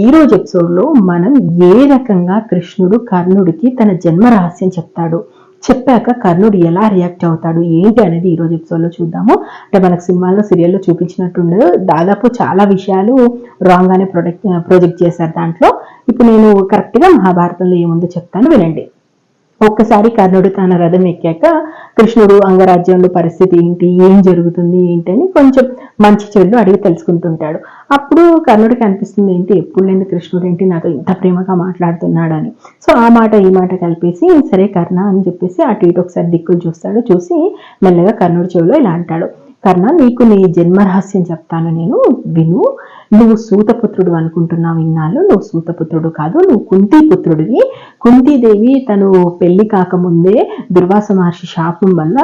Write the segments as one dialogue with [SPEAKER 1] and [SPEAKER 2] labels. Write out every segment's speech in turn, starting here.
[SPEAKER 1] ఈ రోజు ఎపిసోడ్లో మనం ఏ రకంగా కృష్ణుడు కర్ణుడికి తన జన్మ రహస్యం చెప్తాడు? చెప్పాక కర్ణుడు ఎలా రియాక్ట్ అవుతాడు? ఏంటి అనేది ఈరోజు ఎపిసోడ్లో చూద్దాము. అంటే మనకు సినిమాల్లో సీరియల్లో చూపించినట్టుండదు. దాదాపు చాలా విషయాలు రాంగ్గానే ప్రొడక్ట్ ప్రొజెక్ట్ చేశారు దాంట్లో. ఇప్పుడు నేను కరెక్ట్గా మహాభారతంలో ఏముందో చెప్తాను. వినండి. ఒక్కసారి కర్ణుడు తన రథం ఎక్కాక కృష్ణుడు అంగరాజ్యంలో పరిస్థితి ఏంటి? ఏం జరుగుతుంది? ఏంటి అని కొంచెం మంచి చెడు అడిగి తెలుసుకుంటుంటాడు. అప్పుడు కర్ణుడికి అనిపిస్తుంది ఏంటి? ఎప్పుడు లేని కృష్ణుడు ఏంటి? నాతో ఇంత ప్రేమగా మాట్లాడుతున్నాడు అని సో ఆ మాట ఈ మాట కలిపేసి సరే కర్ణ అని చెప్పేసి అటు ఇటు ఒకసారి దిక్కులు చూస్తాడు. చూసి మెల్లగా కర్ణుడి చెవిలో ఇలా అంటాడు. కర్ణ నీకు నీ జన్మరహస్యం చెప్తాను నేను విను. నువ్వు సూతపుత్రుడు అనుకుంటున్నావు ఇన్నాళ్ళు నువ్వు సూతపుత్రుడు కాదు నువ్వు కుంతీపుత్రుడివి. కుంతీదేవి తను పెళ్ళి కాకముందే దుర్వాస మహర్షి శాపం వల్ల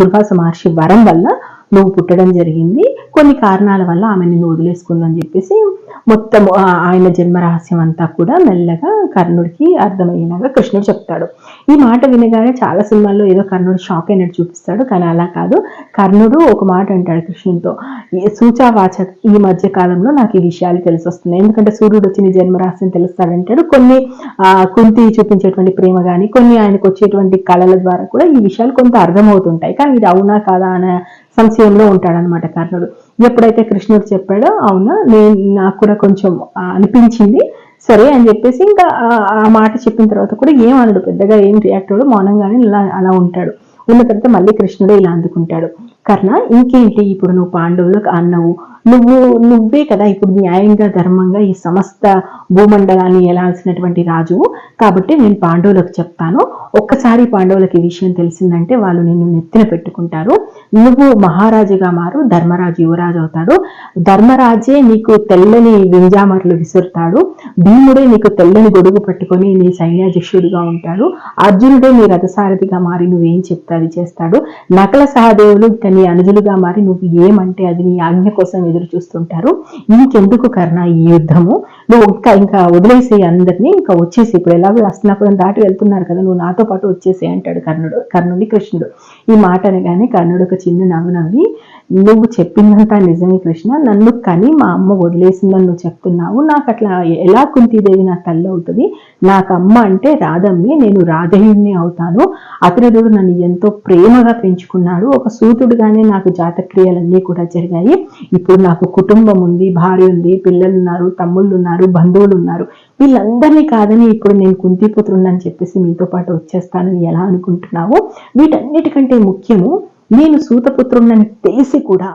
[SPEAKER 1] దుర్వాస మహర్షి వరం వల్ల నువ్వు పుట్టడం జరిగింది. కొన్ని కారణాల వల్ల ఆమె నిన్ను వదిలేసుకుందని చెప్పేసి మొత్తం ఆ, ఆయన జన్మ రహస్యం అంతా కూడా మెల్లగా కర్ణుడికి అర్థమయ్యేలాగా కృష్ణుడు చెప్తాడు. ఈ మాట వినగానే చాలా సినిమాల్లో ఏదో కర్ణుడు షాక్ అయినట్టు చూపిస్తాడు కానీ అలా కాదు. కర్ణుడు ఒక మాట అంటాడు కృష్ణుడితో. సూచావాచ ఈ మధ్య కాలంలో నాకు ఈ విషయాలు తెలిసి వస్తున్నాయి. ఎందుకంటే సూర్యుడు వచ్చి నీ జన్మరహస్యం తెలుస్తాడంటాడు కొన్ని ఆ, కుంతి చూపించేటువంటి ప్రేమ కానీ కొన్ని ఆయనకు వచ్చేటువంటి కళల ద్వారా కూడా ఈ విషయాలు కొంత అర్థమవుతుంటాయి. కానీ ఇది అవునా కాదా అనే సంశయంలో ఉంటాడనమాట కర్ణుడు. ఎప్పుడైతే కృష్ణుడు చెప్పాడో అవునా నేను నాకు కూడా కొంచెం అనిపించింది సరే అని చెప్పేసి ఇంకా ఆ- ఆ మాట చెప్పిన తర్వాత కూడా ఏం అనడు పెద్దగా ఏం రియాక్ట్ అవ్వడు మౌనంగానే ఇలా అలా ఉంటాడు. ఉన్న తర్వాత మళ్ళీ కృష్ణుడే ఇలా అందుకుంటాడు. కర్ణ ఇంకేంటి ఇప్పుడు నువ్వు పాండవులకు అన్నవు నువ్వు నువ్వే కదా ఇప్పుడు న్యాయంగా ధర్మంగా ఈ సమస్త భూమండలాన్ని ఎలాల్సినటువంటి రాజు. కాబట్టి నేను పాండవులకు చెప్తాను. ఒక్కసారి పాండవులకి ఈ విషయం తెలిసిందంటే వాళ్ళు నిన్ను నెత్తిన పెట్టుకుంటారు. నువ్వు మహారాజుగా మారు ధర్మరాజు యువరాజు అవుతాడు. ధర్మరాజే నీకు తెల్లని వింజామర్లు విసురుతాడు. భీముడే నీకు తెల్లని గొడుగు పట్టుకొని నీ సైన్యాధ్యక్షుడిగా ఉంటాడు. అర్జునుడే నీ రథసారథిగా మారి నువ్వేం చెప్తే అది చేస్తాడు. నకల సహదేవులు నీ అనుజులుగా మారి నువ్వు ఏమంటే అది నీ ఆజ్ఞ కోసం ఎదురు చూస్తుంటారు. ఇంకెందుకు కర్ణ ఈ యుద్ధము? నువ్వు ఇంకా ఇంకా వదిలేసే అందరినీ ఇంకా వచ్చేసి ఇప్పుడు ఎలాగో అస్తినాపురం దాటి వెళ్తున్నారు కదా నువ్వు నాతో పాటు వచ్చేసి అంటాడు కర్ణుడు కర్ణుడి కృష్ణుడు. ఈ మాట అనగానే కర్ణుడు ఒక చిన్న నవ్వు నవ్వి నువ్వు చెప్పిందంతా నిజమే కృష్ణ నన్ను కని మా అమ్మ వదిలేసిందని నువ్వు చెప్తున్నావు. నాకు అట్లా ఎలా కుంతీదేవి నా తల్లి అవుతుంది? నాకు అమ్మ అంటే రాధమ్మే నేను రాధేయుణ్ణి అవుతాను. అతనుడు నన్ను ఎంతో ప్రేమగా పెంచుకున్నాడు. ఒక సూతుడుగానే నాకు జాతక్రియలన్నీ కూడా జరిగాయి. ఇప్పుడు నాకు కుటుంబం ఉంది భార్య ఉంది పిల్లలు ఉన్నారు తమ్ముళ్ళు ఉన్నారు బంధువులు ఉన్నారు. వీళ్ళందరినీ కాదని ఇప్పుడు నేను కుంతిపోతున్నానని అని చెప్పేసి మీతో పాటు వచ్చేస్తానని ఎలా అనుకుంటున్నావు వీటన్నిటికంటే ముఖ్యము నేను సూతపుత్రుడిని తెలిసి కూడా